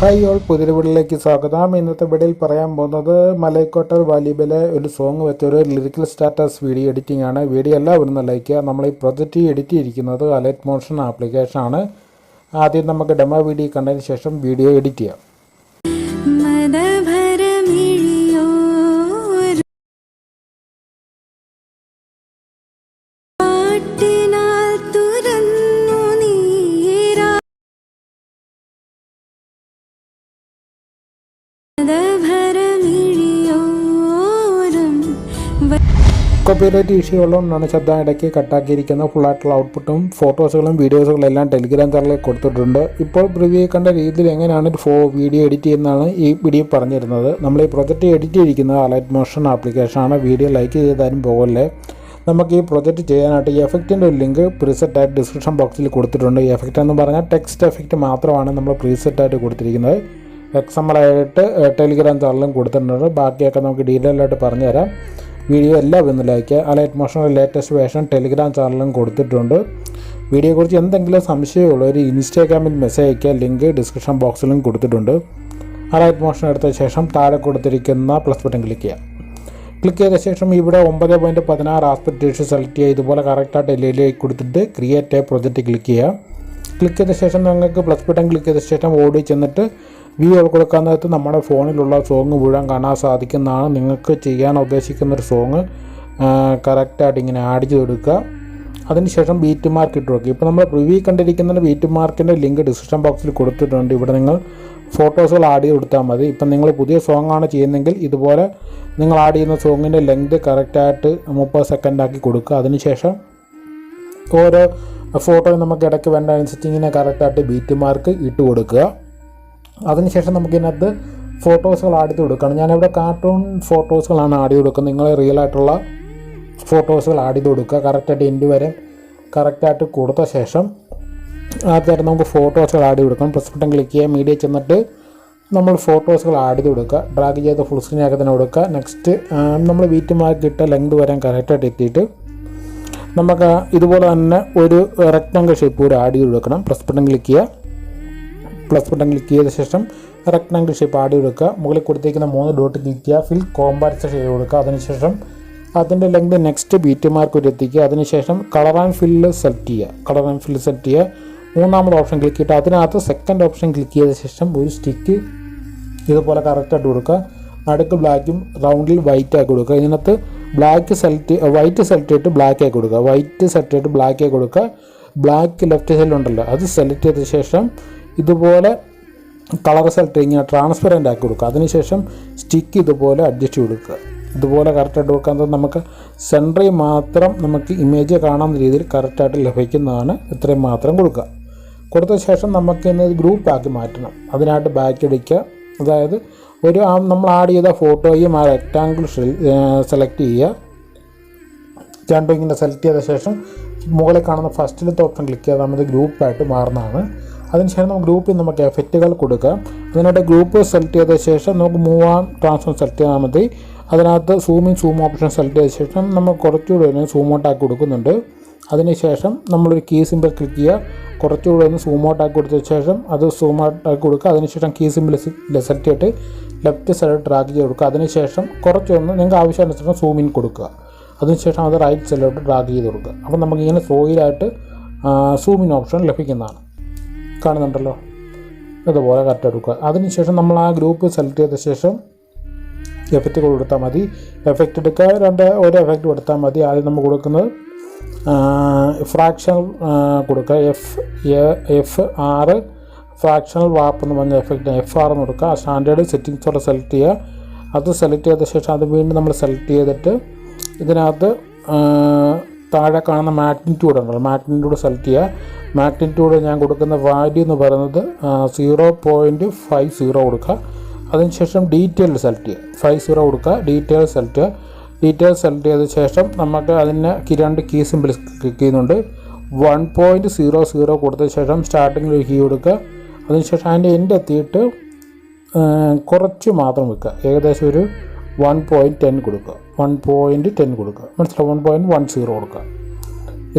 Hi all പുതിയ വീഡിയോയിലേക്ക് സ്വാഗതം. ഇന്നത്തെ വീഡിയോയിൽ പറയാൻ പോകുന്നത് മലൈക്കോട്ടർ വാലിബിലെ ഒരു സോങ് വെച്ചൊരു ലിറിക്കൽ സ്റ്റാറ്റസ് വീഡിയോ എഡിറ്റിംഗ് ആണ്. വീഡിയോ എല്ലാവരും ലൈക്ക് ചെയ്യുക. നമ്മൾ ഈ പ്രൊജക്റ്റ് എഡിറ്റ് ചെയ്തിരിക്കുന്നത് അലൈറ്റ് മോഷൻ ആപ്ലിക്കേഷൻ ആണ്. ആദ്യം നമുക്ക് ഡെമോ വീഡിയോ കണ്ടതിന് ശേഷം വീഡിയോ എഡിറ്റ് ചെയ്യാം. കോപ്പിറൈറ്റ് ഇഷ്യൂ ഉള്ളതുകൊണ്ടാണ് ശബ്ദം ഇടയ്ക്ക് കട്ടാക്കിയിരിക്കുന്നത് ഫുള്ളായിട്ടുള്ള ഔട്ട്പുട്ടും ഫോട്ടോസുകളും വീഡിയോസുകളും എല്ലാം ടെലിഗ്രാം ചാനലിൽ കൊടുത്തിട്ടുണ്ട്. ഇപ്പോൾ പ്രിവ്യൂ കണ്ട രീതിയിൽ എങ്ങനെയാണ് ഫോ വീഡിയോ എഡിറ്റ് ചെയ്യുന്നതാണ് ഈ വീഡിയോ പറഞ്ഞിരുന്നത്. നമ്മൾ ഈ പ്രൊജക്റ്റ് എഡിറ്റ് ചെയ്തിരിക്കുന്നത് അലൈറ്റ് മോഷൻ ആപ്ലിക്കേഷനാണ് വീഡിയോ ലൈക്ക് ചെയ്താലും പോകല്ലേ? നമുക്ക് ഈ പ്രൊജക്റ്റ് ചെയ്യാനായിട്ട് ഈ എഫക്റ്റിന്റെ ഒരു ലിങ്ക് പ്രീസെറ്റായിട്ട് ഡിസ്ക്രിപ്ഷൻ ബോക്സിൽ കൊടുത്തിട്ടുണ്ട്. ഈ എഫക്റ്റ് എന്ന് പറഞ്ഞാൽ ടെക്സ്റ്റ് എഫക്റ്റ് മാത്രമാണ് നമ്മൾ പ്രീസെറ്റായിട്ട് കൊടുത്തിരിക്കുന്നത്. എക്സാമ്പിളായിട്ട് ടെലിഗ്രാം ചാനലും കൊടുത്തിട്ടുണ്ട്. ബാക്കിയൊക്കെ നമുക്ക് ഡീറ്റെയിൽ ആയിട്ട് പറഞ്ഞുതരാം. വീഡിയോ എല്ലാം ഒന്ന് ലൈക്ക് അലൈറ്റ് മോഷന്റെ ലേറ്റസ്റ്റ് വേഷൻ ടെലിഗ്രാം ചാനലിലും കൊടുത്തിട്ടുണ്ട്. വീഡിയോയെക്കുറിച്ച് എന്തെങ്കിലും സംശയമുള്ളവർ ഇൻസ്റ്റാഗ്രാമിൽ മെസ്സേജ് അയക്കുക ലിങ്ക് ഡിസ്ക്രിപ്ഷൻ ബോക്സിലും കൊടുത്തിട്ടുണ്ട്. അലൈറ്റ് മോഷൻ എടുത്ത ശേഷം താഴെ കൊടുത്തിരിക്കുന്ന പ്ലസ് ബട്ടൺ ക്ലിക്ക് ചെയ്യുക. ക്ലിക്ക് ചെയ്ത ശേഷം ഇവിടെ ഒമ്പത് പോയിന്റ് പതിനാറ് ആസ്പെക്ട് സെലക്ട് ചെയ്യുക. ഇതുപോലെ കറക്റ്റായിട്ട് എല്ലിലേക്ക് കൊടുത്തിട്ട് ക്രിയേറ്റ് എ പ്രൊജക്റ്റ് ക്ലിക്ക് ചെയ്യുക. ക്ലിക്ക് ചെയ്ത ശേഷം നിങ്ങൾക്ക് പ്ലസ് ബട്ടൺ ക്ലിക്ക് ചെയ്ത ശേഷം ഓടി ചെന്നിട്ട് വ്യൂ കൊടുക്കാൻ നേരത്ത് നമ്മുടെ ഫോണിലുള്ള സോങ് മുഴുവൻ കാണാൻ സാധിക്കുന്നതാണ് നിങ്ങൾക്ക് ചെയ്യാൻ ഉദ്ദേശിക്കുന്ന ഒരു സോങ്. കറക്റ്റായിട്ട് ഇങ്ങനെ ആഡ് ചെയ്ത് കൊടുക്കുക. അതിനുശേഷം ബീറ്റ് മാർക്ക് ഇട്ട് കൊടുക്കുക. ഇപ്പോൾ നമ്മൾ റിവ്യൂ കണ്ടിരിക്കുന്ന ബീറ്റ് മാർക്കിന്റെ ലിങ്ക് ഡിസ്ക്രിപ്ഷൻ ബോക്സിൽ കൊടുത്തിട്ടുണ്ട്. ഇവിടെ നിങ്ങൾ ഫോട്ടോസുകൾ ആഡ് ചെയ്ത് കൊടുത്താൽ മതി. ഇപ്പം നിങ്ങൾ പുതിയ സോങ് ആണ് ചെയ്യുന്നതെങ്കിൽ ഇതുപോലെ നിങ്ങൾ ആഡ് ചെയ്യുന്ന സോങ്ങിന്റെ ലെങ്ത് കറക്റ്റായിട്ട് മുപ്പത് സെക്കൻഡ് ആക്കി കൊടുക്കുക. അതിനുശേഷം ഓരോ ഫോട്ടോയും നമുക്ക് ഇടയ്ക്ക് വേണ്ട അനുസരിച്ച് ഇങ്ങനെ കറക്റ്റായിട്ട് ബീറ്റ് മാർക്ക് ഇട്ട് കൊടുക്കുക. അതിനുശേഷം നമുക്കിതിനകത്ത് ഫോട്ടോസുകൾ ആഡ് ചെയ്ത് കൊടുക്കണം. ഞാനിവിടെ കാർട്ടൂൺ ഫോട്ടോസുകളാണ് ആഡ് ചെയ്ത് കൊടുക്കുന്നത്. നിങ്ങൾ റിയൽ ആയിട്ടുള്ള ഫോട്ടോസുകൾ ആഡ് ചെയ്ത് കൊടുക്കുക. കറക്റ്റായിട്ട് എൻഡ് വരെ കറക്റ്റായിട്ട് കൊടുത്ത ശേഷം ആദ്യമായിട്ട് നമുക്ക് ഫോട്ടോസുകൾ ആഡ് ചെയ്ത് കൊടുക്കണം. പ്ലസ് ബട്ടൺ ക്ലിക്ക് ചെയ്യുക മീഡിയ ചെന്നിട്ട് നമ്മൾ ഫോട്ടോസുകൾ ആഡ് ചെയ്ത് കൊടുക്കുക. ഡ്രാഗ് ചെയ്ത് ഫുൾ സ്ക്രീൻ ആക്കി തന്നെ കൊടുക്കുക. നെക്സ്റ്റ് നമ്മൾ വീറ്റ് മാർക്ക് ഇട്ട ലെങ്ത് വരാൻ കറക്റ്റായിട്ട് എത്തിയിട്ട് നമുക്ക് ഇതുപോലെ തന്നെ ഒരു റെക്റ്റാങ്കിൾ ഷേപ്പ് കൂടി ആഡ് ചെയ്ത് കൊടുക്കണം. പ്രസ് ബട്ടൺ ക്ലിക്ക് ചെയ്യുക. പ്ലസ് ബട്ടൺ ക്ലിക്ക് ചെയ്ത ശേഷം റെക്ടാങ്കിൾ ഷേപ്പ് ആഡ് കൊടുക്കുക. മുകളിൽ കൊടുത്തേക്കുന്ന മൂന്ന് ഡോട്ട് ക്ലിക്ക് ചെയ്യുക. ഫിൽ കോമ്പാരിസൺ ചെയ്ത് കൊടുക്കുക. അതിനുശേഷം അതിന്റെ ലെങ്ത് നെക്സ്റ്റ് ബീറ്റ് മാർക്ക് വരെ എത്തിക്കുക. അതിനുശേഷം കളർ ആൻഡ് ഫില്ല് സെലക്ട് ചെയ്യുക. കളർ ആൻഡ് ഫില്ല് സെലക്ട് ചെയ്യുക. മൂന്നാമത് ഓപ്ഷൻ ക്ലിക്ക് ചെയ്തിട്ട് അതിനകത്ത് സെക്കൻഡ് ഓപ്ഷൻ ക്ലിക്ക് ചെയ്ത ശേഷം ഒരു സ്റ്റിക്ക് ഇതുപോലെ കറക്റ്റായിട്ട് കൊടുക്കുക. നടുക്ക് ബ്ലാക്കും റൗണ്ടിൽ വൈറ്റ് ആക്കി കൊടുക്കുക. ഇതിനകത്ത് ബ്ലാക്ക് സെലക്ട് വൈറ്റ് സെലക്ട് ചെയ്തിട്ട് ബ്ലാക്ക് ആക്കി കൊടുക്കുക. വൈറ്റ് സെലക്ട് ചെയ്തിട്ട് ബ്ലാക്ക് ആക്കി കൊടുക്കുക. ബ്ലാക്ക് ലെഫ്റ്റ് സൈഡിലുണ്ടല്ലോ അത് സെലക്ട് ചെയ്ത ശേഷം ഇതുപോലെ കളർ സെലക്ട് ഇങ്ങനെ ട്രാൻസ്പെറന്റ് ആക്കി കൊടുക്കുക. അതിനുശേഷം സ്റ്റിക്ക് ഇതുപോലെ അഡ്ജസ്റ്റ് കൊടുക്കുക. ഇതുപോലെ കറക്റ്റായിട്ട് കൊടുക്കാൻ നമുക്ക് സെന്ററിൽ മാത്രം നമുക്ക് ഇമേജ് കാണാവുന്ന രീതിയിൽ കറക്റ്റായിട്ട് ലഭിക്കുന്നതാണ് ഇത്രയും മാത്രം കൊടുക്കുക. കൊടുത്ത ശേഷം നമുക്ക് ഇന്ന് ഗ്രൂപ്പാക്കി മാറ്റണം. അതിനായിട്ട് ബാക്ക് അടിക്കുക അതായത് ഒരു നമ്മൾ ആഡ് ചെയ്ത ഫോട്ടോയും ആ റെക്റ്റാങ്കിൾ സെലക്ട് ചെയ്യുക. രണ്ടും ഇങ്ങനെ സെലക്ട് ചെയ്ത ശേഷം മുകളിൽ കാണുന്ന ഫസ്റ്റിലത്തെ ഓപ്ഷൻ ക്ലിക്ക് ചെയ്താൽ നമ്മൾ ഗ്രൂപ്പായിട്ട് മാറുന്നതാണ്. അതിനുശേഷം നമുക്ക് ഗ്രൂപ്പിൽ നമുക്ക് എഫക്റ്റുകൾ കൊടുക്കാം. അതിനായിട്ട് ഗ്രൂപ്പ് സെലക്ട് ചെയ്ത ശേഷം നമുക്ക് മൂവ് ആം ട്രാൻസ്ഫോം സെലക്ട് ചെയ്താൽ മതി. അതിനകത്ത് സൂമിങ് സൂം ഓപ്ഷൻ സെലക്ട് ചെയ്ത ശേഷം നമ്മൾ കുറച്ചുകൂടി ഒന്ന് സൂം ഔട്ട് ആക്കി കൊടുക്കുന്നുണ്ട്. അതിനുശേഷം നമ്മളൊരു കീ സിമ്പിൾ ക്ലിക്ക് ചെയ്യുക. കുറച്ചുകൂടി ഒന്ന് സൂം ഔട്ട് ആക്കി കൊടുത്ത ശേഷം അത് സൂം ഔട്ട് ആക്കി കൊടുക്കുക. അതിനുശേഷം കീ സിമ്പിൾ സെലക്ട് ചെയ്തിട്ട് ലെഫ്റ്റ് സൈഡ് ഡ്രാഗ് ചെയ്ത് കൊടുക്കുക. അതിനുശേഷം കുറച്ചൊന്ന് നിങ്ങൾക്ക് ആവശ്യാനുസരണം സൂം ഇൻ കൊടുക്കുക. അതിനുശേഷം അത് റൈറ്റ് സൈഡിലോട്ട് ഡ്രാഗ് ചെയ്ത് കൊടുക്കുക. അപ്പോൾ നമുക്കിങ്ങനെ സോയിലായിട്ട് സൂമിൻ ഓപ്ഷൻ ലഭിക്കുന്നതാണ്. കാണുന്നുണ്ടല്ലോ. ഇതുപോലെ കറക്റ്റ് എടുക്കുക. അതിനുശേഷം നമ്മൾ ആ ഗ്രൂപ്പ് സെലക്ട് ചെയ്ത ശേഷം എഫക്റ്റ് കൊടുത്താൽ മതി. എഫക്റ്റ് എടുക്കുക. രണ്ട് ഒരു എഫക്റ്റ് കൊടുത്താൽ മതി. ആദ്യം നമ്മൾ കൊടുക്കുന്നത് ഫ്രാക്ഷണൽ കൊടുക്കുക. എഫ് എഫ് ആറ് ഫ്രാക്ഷണൽ വാപ്പ് എന്ന് പറഞ്ഞ എഫക്റ്റ് എഫ് ആർ എന്ന് കൊടുക്കുക. സ്റ്റാൻഡേർഡ് സെറ്റിങ്സോടെ സെലക്ട് ചെയ്യുക. അത് സെലക്ട് ചെയ്ത ശേഷം അത് വീണ്ടും നമ്മൾ സെലക്ട് ചെയ്തിട്ട് ഇതിനകത്ത് താഴെ കാണുന്ന മാഗ്നിറ്റ്യൂഡ് ഉണ്ടല്ലോ മാഗ്നിറ്റ്യൂഡ് സെലക്ട് ചെയ്യുക. മാഗ്നിറ്റ്യൂഡ് ഞാൻ കൊടുക്കുന്ന വാല്യൂ എന്ന് പറയുന്നത് സീറോ പോയിന്റ് ഫൈവ് സീറോ കൊടുക്കുക. അതിനുശേഷം ഡീറ്റെയിൽ സെലക്ട് ചെയ്യുക. ഫൈവ് സീറോ കൊടുക്കുക. ഡീറ്റെയിൽ സെലക്ട് ചെയ്യുക. ഡീറ്റെയിൽ സെലക്ട് ചെയ്ത ശേഷം നമുക്ക് അതിന് രണ്ട് കീ സിമ്പിൾ ക്ലിക്ക് ചെയ്യുന്നുണ്ട് വൺ പോയിന്റ് സീറോ സീറോ കൊടുത്ത ശേഷം സ്റ്റാർട്ടിങ്ങിൽ ഒരു കീ കൊടുക്കുക. അതിനുശേഷം അതിന്റെ എൻഡ് എത്തിയിട്ട് കുറച്ച് മാത്രം വെക്കുക. ഏകദേശം ഒരു വൺ പോയിന്റ് ടെൻ കൊടുക്കുക. വൺ പോയിന്റ് ടെൻ കൊടുക്കുക. മനസ്സിലാവും വൺ പോയിന്റ് വൺ സീറോ കൊടുക്കുക.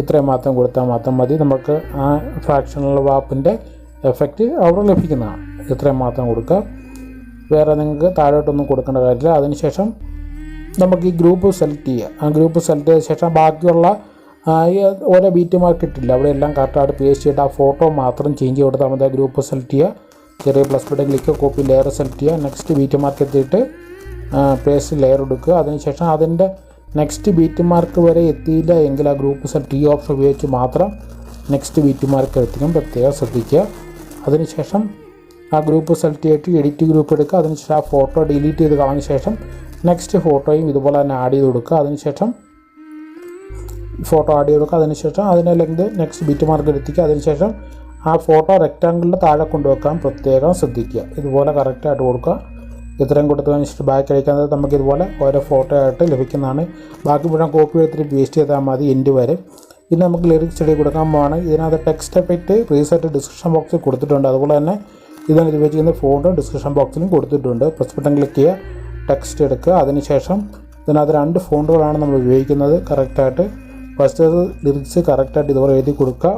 ഇത്രയും മാത്രം കൊടുത്താൽ മാത്രം മതി. നമുക്ക് ആ ഫ്രാക്ഷണൽ വാപ്പിന്റെ എഫക്റ്റ് അവിടെ ലഭിക്കുന്നതാണ്. ഇത്രയും മാത്രം കൊടുക്കുക. വേറെ നിങ്ങൾക്ക് താഴോട്ടൊന്നും കൊടുക്കേണ്ട കാര്യമില്ല. അതിനുശേഷം നമുക്ക് ഈ ഗ്രൂപ്പ് സെലക്ട് ചെയ്യുക. ആ ഗ്രൂപ്പ് സെലക്ട് ചെയ്ത ശേഷം ബാക്കിയുള്ള ഓരോ ബീറ്റ് മാർക്ക് അവിടെ എല്ലാം കറക്റ്റായിട്ട് പേസ്റ്റ് ചെയ്തിട്ട് ആ ഫോട്ടോ മാത്രം ചേഞ്ച് ചെയ്ത് കൊടുത്താൽ മതി. ആ ഗ്രൂപ്പ് സെലക്ട് ചെയ്യുക. ചെറിയ plus button click copy layer select ചെയ്യുക. നെക്സ്റ്റ് ബീറ്റ് മാർക്ക് എത്തിയിട്ട് പേസ്റ്റ് ലെയർ എടുക്കുക. അതിനുശേഷം അതിന്റെ നെക്സ്റ്റ് ബീറ്റ് മാർക്ക് വരെ എത്തിയില്ല എങ്കിൽ ആ ഗ്രൂപ്പ് സെറ്റ് ഈ ഓപ്ഷൻ ഉപയോഗിച്ച് മാത്രം നെക്സ്റ്റ് ബീറ്റ് മാർക്ക് എത്തിക്കും പ്രത്യേകം ശ്രദ്ധിക്കുക. അതിനുശേഷം ആ ഗ്രൂപ്പ് സെലക്ട് ചെയ്തിട്ട് എഡിറ്റ് ഗ്രൂപ്പ് എടുക്കുക. അതിനുശേഷം ആ ഫോട്ടോ ഡിലീറ്റ് ചെയ്ത് കളഞ്ഞ ശേഷം നെക്സ്റ്റ് ഫോട്ടോയും ഇതുപോലെ തന്നെ ആഡ് ചെയ്ത് കൊടുക്കുക. അതിനുശേഷം ഫോട്ടോ ആഡ് ചെയ്ത് കൊടുക്കുക. അതിനുശേഷം അതിന്റെ ലെങ്ത് നെക്സ്റ്റ് ബീറ്റ് മാർക്ക് എടുത്തിക്കുക അതിനുശേഷം ആ ഫോട്ടോ റെക്റ്റാങ്കിളിന്റെ താഴെ കൊണ്ടുവെക്കാൻ പ്രത്യേകം ശ്രദ്ധിക്കുക. ഇതുപോലെ കറക്റ്റായിട്ട് കൊടുക്കുക. ഇത്രയും കൊടുത്തതിന് ശേഷം ബാക്ക് അടിക്കുന്നത് നമുക്ക് ഇതുപോലെ ഓരോ ഫോട്ടോ ആയിട്ട് ലഭിക്കുന്നതാണ്. ബാക്കി മുഴുവൻ കോപ്പി എടുത്തിട്ട് പേസ്റ്റ് ചെയ്താൽ മതി എൻഡ് വരെ. ഇനി നമുക്ക് ലിറിക്സ് ചെടി കൊടുക്കാൻ പോവാണ്. ഇതിനകത്ത് ടെക്സ്റ്റ് എഫക്റ്റ് റീസെറ്റ് ഡിസ്ക്രിപ്ഷൻ ബോക്സിൽ കൊടുത്തിട്ടുണ്ട്. അതുപോലെ തന്നെ ഇതിന് ഉപയോഗിക്കുന്ന ഫോണ്ട് ഡിസ്ക്രിപ്ഷൻ ബോക്സിലും കൊടുത്തിട്ടുണ്ട്. പ്രസ് ബട്ടൺ ക്ലിക്ക് ചെയ്യുക ടെക്സ്റ്റ് എടുക്കുക. അതിനുശേഷം ഇതിനകത്ത് രണ്ട് ഫോണ്ടുകളാണ് നമ്മൾ ഉപയോഗിക്കുന്നത്. കറക്റ്റായിട്ട് ഫസ്റ്റ് ലിറിക്സ് കറക്റ്റായിട്ട് ഇതുപോലെ എഴുതി കൊടുക്കുക.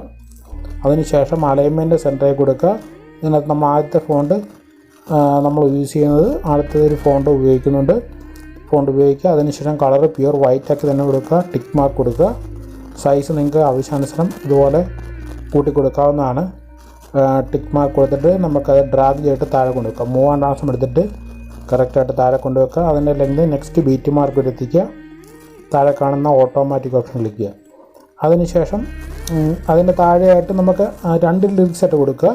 അതിനുശേഷം അലൈൻമെന്റ് സെന്ററായി കൊടുക്കുക. ഇതിനകത്ത് നമ്മൾ ആദ്യത്തെ ഫോണ്ട് നമ്മൾ യൂസ് ചെയ്യുന്നത് അടുത്തത് ഒരു ഫോണ്ട് ഉപയോഗിക്കുന്നുണ്ട്. ഫോണ്ട് ഉപയോഗിക്കുക. അതിനുശേഷം കളർ പ്യുർ വൈറ്റ് ആക്കി തന്നെ കൊടുക്കുക. ടിക്ക് മാർക്ക് കൊടുക്കുക. സൈസ് നിങ്ങൾക്ക് ആവശ്യാനുസരണം ഇതുപോലെ കൂട്ടി കൊടുക്കാവുന്നതാണ് ടിക്ക് മാർക്ക് കൊടുത്തിട്ട് നമുക്കത് ഡ്രാഗ് ചെയ്തിട്ട് താഴെ കൊണ്ടുവെക്കാം മൂവാം പ്രാവശ്യം എടുത്തിട്ട് കറക്റ്റായിട്ട് താഴെ കൊണ്ടുവെക്കുക അതിന്റെ ലെങ്ത് നെക്സ്റ്റ് ബീറ്റ് മാർക്ക് എടുത്തിക്കുക താഴെ കാണുന്ന ഓട്ടോമാറ്റിക് ഓപ്ഷൻ ക്ലിക്ക് ചെയ്യുക. അതിനുശേഷം അതിന്റെ താഴെയായിട്ട് നമുക്ക് രണ്ട് ലിറിക്സ് ആയിട്ട് കൊടുക്കുക.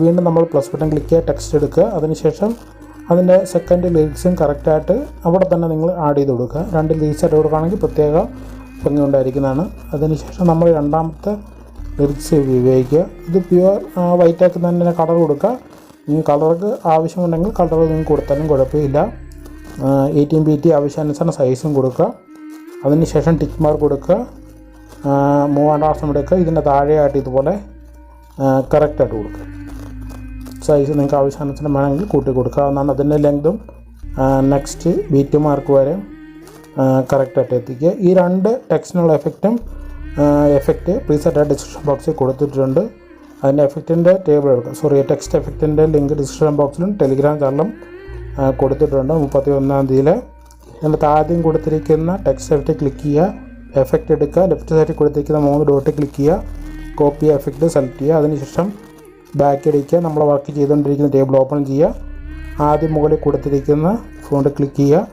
വീണ്ടും നമ്മൾ പ്ലസ് ബട്ടൺ ക്ലിക്ക് ചെയ്യുക ടെക്സ്റ്റ് എടുക്കുക. അതിനുശേഷം അതിന്റെ സെക്കൻഡ് ലിറിക്സും കറക്റ്റായിട്ട് അവിടെ തന്നെ നിങ്ങൾ ആഡ് ചെയ്ത് കൊടുക്കുക. രണ്ട് ലിറിക്സ് ആയിട്ട് കൊടുക്കുകയാണെങ്കിൽ പ്രത്യേക ഭംഗി ഉണ്ടായിരിക്കുന്നതാണ് അതിനുശേഷം നമ്മൾ രണ്ടാമത്തെ ലിറിക്സ് ഉപയോഗിക്കുക. ഇത് പ്യുവർ വൈറ്റ് ആക്കി തന്നെ കളർ കൊടുക്കുക. ഈ കളർക്ക് ആവശ്യമുണ്ടെങ്കിൽ കളർ നിങ്ങൾക്ക് കൊടുത്താലും കുഴപ്പമില്ല. എയ്റ്റീൻ ബി ടി ആവശ്യാനുസരണം സൈസും കൊടുക്കുക. അതിനുശേഷം ടിക്ക് മാർക്ക് കൊടുക്കുക. മൂവാണ്ട് ആവശ്യം എടുക്കുക. ഇതിന്റെ താഴെയായിട്ട് ഇതുപോലെ കറക്റ്റായിട്ട് കൊടുക്കുക. സൈസ് നിങ്ങൾക്ക് ആവശ്യാനുസരണം വേണമെങ്കിൽ കൂട്ടി കൊടുക്കാവുന്നതാണ്. അതിന്റെ ലെങ്തും നെക്സ്റ്റ് ബീറ്റ് മാർക്ക് വരെ കറക്റ്റായിട്ട് എത്തിക്കുക. ഈ രണ്ട് ടെക്സ്റ്റിനുള്ള എഫക്റ്റും എഫക്റ്റ് പ്രീസെറ്റ് ഡിസ്ക്രിപ്ഷൻ ബോക്സിൽ കൊടുത്തിട്ടുണ്ട്. അതിന്റെ എഫക്റ്റിന്റെ ടേബിൾ എടുക്കുക സോറി ടെക്സ്റ്റ് എഫക്റ്റിന്റെ ലിങ്ക് ഡിസ്ക്രിപ്ഷൻ ബോക്സിലും ടെലിഗ്രാം ചാനലും കൊടുത്തിട്ടുണ്ട് മുപ്പത്തി ഒന്നാം തീയതി എന്നിട്ട് ആദ്യം കൊടുത്തിരിക്കുന്ന ടെക്സ്റ്റ് എഫക്റ്റ് ക്ലിക്ക് ചെയ്യുക. എഫക്റ്റ് എടുക്കുക. ലെഫ്റ്റ് സൈഡിൽ കൊടുത്തിരിക്കുന്ന മൂന്ന് ഡോട്ട് ക്ലിക്ക് ചെയ്യുക. കോപ്പി എഫക്റ്റ് സെലക്ട് ചെയ്യുക. അതിനുശേഷം ബാക്ക് അടിക്കുക നമ്മൾ വർക്ക് ചെയ്തുകൊണ്ടിരിക്കുന്ന ടേബിൾ ഓപ്പൺ ചെയ്യുക. ആദ്യം മുകളിൽ കൊടുത്തിരിക്കുന്ന ഫോണ്ട് ക്ലിക്ക് ചെയ്യുക.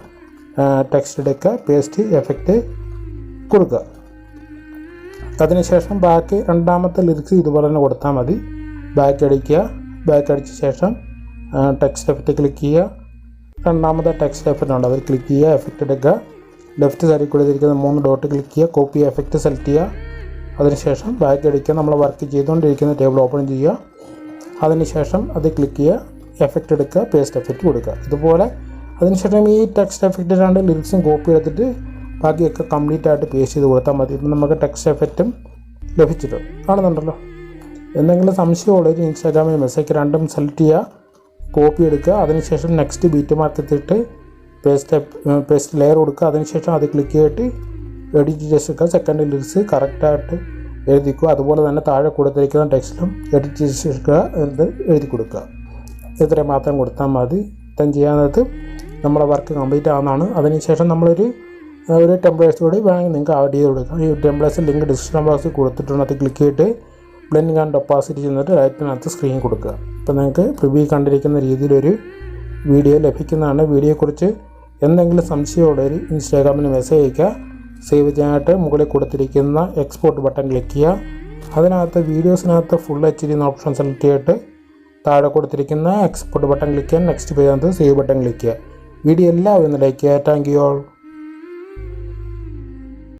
ടെക്സ്റ്റ് എടുക്കുക പേസ്റ്റ് എഫക്റ്റ് കൊടുക്കുക. അതിനുശേഷം ബാക്ക് രണ്ടാമത്തെ ലിറിക്സ് ഇതുപോലെ തന്നെ കൊടുത്താൽ മതി. ബാക്ക് അടിക്കുക. ബാക്ക് അടിച്ച ശേഷം ടെക്സ്റ്റ് എഫക്റ്റ് ക്ലിക്ക് ചെയ്യുക. രണ്ടാമത്തെ ടെക്സ്റ്റ് എഫക്റ്റ് ഉണ്ട്. അതിൽ ക്ലിക്ക് ചെയ്യുക. എഫക്റ്റ് എടുക്കുക ലെഫ്റ്റ് സൈഡിൽ കൊടുത്തിരിക്കുന്ന മൂന്ന് ഡോട്ട് ക്ലിക്ക് ചെയ്യുക. കോപ്പി എഫക്റ്റ് സെലക്ട് ചെയ്യുക. അതിനുശേഷം ബാക്ക് അടിക്കുക. നമ്മൾ വർക്ക് ചെയ്തുകൊണ്ടിരിക്കുന്ന ടേബിൾ ഓപ്പൺ ചെയ്യുക. അതിനുശേഷം അത് ക്ലിക്ക് ചെയ്യുക. എഫക്റ്റ് എടുക്കുക. പേസ്റ്റ് എഫക്റ്റ് കൊടുക്കുക. ഇതുപോലെ അതിനുശേഷം ഈ ടെക്സ്റ്റ് എഫക്റ്റ് രണ്ട് ലിറിക്സും കോപ്പി എടുത്തിട്ട് ബാക്കിയൊക്കെ കംപ്ലീറ്റ് ആയിട്ട് പേസ്റ്റ് ചെയ്ത് കൊടുത്താൽ മതി. ഇപ്പം നമുക്ക് ടെക്സ്റ്റ് എഫക്റ്റും ലഭിച്ചിട്ടുണ്ട്. കാണുന്നുണ്ടല്ലോ? എന്തെങ്കിലും സംശയമുള്ളവർ ഇൻസ്റ്റാഗ്രാമിൽ മെസ്സേജ് രണ്ടും സെലക്ട് ചെയ്യുക. കോപ്പി എടുക്കുക. അതിനുശേഷം നെക്സ്റ്റ് ബീറ്റ് മാർക്ക് എത്തിയിട്ട് പേസ്റ്റ് പേസ്റ്റ് ലെയർ കൊടുക്കുക. അതിനുശേഷം അത് ക്ലിക്ക് ചെയ്തിട്ട് എഡിറ്റ് ചെയ്തെടുക്കുക സെക്കൻഡ് ലിറിക്സ് കറക്റ്റായിട്ട് എഴുതിക്കുക അതുപോലെ തന്നെ താഴെ കൊടുത്തിരിക്കുന്ന ടെക്സ്റ്റിലും എഡിറ്റ് ചെയ്തെടുക്കുക എന്ന് എഴുതി കൊടുക്കുക. ഇത്രയും മാത്രം കൊടുത്താൽ മതി. ഇത്രയും ചെയ്യാനകത്ത് നമ്മളെ വർക്ക് കംപ്ലീറ്റ് ആവുന്നതാണ്. അതിനുശേഷം നമ്മളൊരു ഒരു ടെംപ്ലേറ്റ്സ് കൂടി വേണമെങ്കിൽ നിങ്ങൾക്ക് ആഡ് ചെയ്ത് കൊടുക്കാം. ഈ ടെംപ്ലേറ്റ്സ് ലിങ്ക് ഡിസ്ക്രിപ്ഷൻ ബോക്സിൽ കൊടുത്തിട്ടുണ്ട്. അത് ക്ലിക്ക് ചെയ്തിട്ട് ബ്ലെൻഡിങ് ആൻഡ് ഡെപ്പോസിറ്റ് ചെയ്യുന്നിട്ട് റൈറ്റിനകത്ത് സ്ക്രീൻ കൊടുക്കുക. അപ്പോൾ നിങ്ങൾക്ക് പ്രിവ്യൂ കണ്ടിരിക്കുന്ന രീതിയിലൊരു വീഡിയോ ലഭിക്കുന്നതാണ്. വീഡിയോയെക്കുറിച്ച് എന്തെങ്കിലും സംശയമുള്ളവർ ഇൻസ്റ്റാഗ്രാമിൽ മെസ്സേജ് അയയ്ക്കുക. സേവ് ചെയ്യാനായിട്ട് മുകളിൽ കൊടുത്തിരിക്കുന്ന എക്സ്പോർട്ട് ബട്ടൺ ക്ലിക്ക് ചെയ്യുക. അതിനകത്ത് വീഡിയോസിനകത്ത് ഫുൾ എച്ച് ഡി എന്ന ഓപ്ഷൻ സെലക്ട് ചെയ്തിട്ട് താഴെ കൊടുത്തിരിക്കുന്ന എക്സ്പോർട്ട് ബട്ടൺ ക്ലിക്ക് ചെയ്യാൻ നെക്സ്റ്റ് പേജിനകത്ത് സേവ് ബട്ടൺ ക്ലിക്ക് ചെയ്യുക. വീഡിയോ എല്ലാവരും ലൈക്ക് ചെയ്യുക. Thank you all